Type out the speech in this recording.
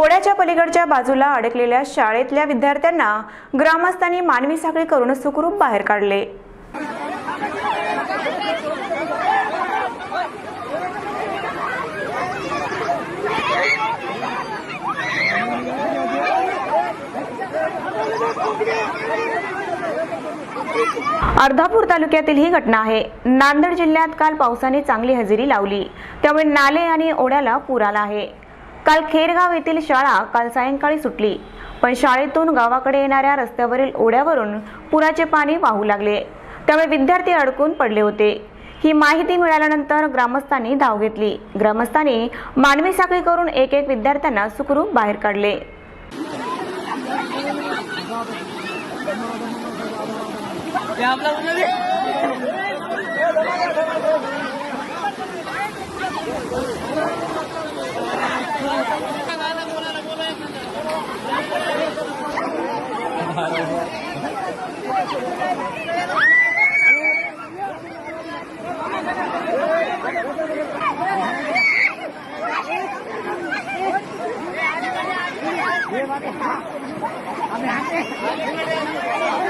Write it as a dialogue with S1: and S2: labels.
S1: ओढ्याच्या पलीकडच्या बाजूला अडकलेल्या शाळेतल्या विद्यार्थ्यांना ग्रामस्थांनी मानवी साखळी करून सुखरूप बाहेर काढले. अर्धापूर तालुक्यातील ही घटना आहे. नांदेड जिल्ह्यात काल पावसाने चांगली हजेरी लावली. त्यामुळे नाले आणि ओढ्याला पूर आला आहे. काल खेरगाव येथील शाळा काल सायंकाळी सुटली. पण शाळेतून गावाकडे येणाऱ्या रस्त्यावरील ओढ्यावरून पुराचे पाणी वाहू लागले. त्यामुळे विद्यार्थी अडकून पडले होते. ही माहिती मिळाल्यानंतर ग्रामस्थांनी धाव घेतली. ग्रामस्थांनी मानवी साखळी करून एक एक विद्यार्थ्यांना सुखरूप बाहेर काढले.
S2: ये बात है हम आते हैं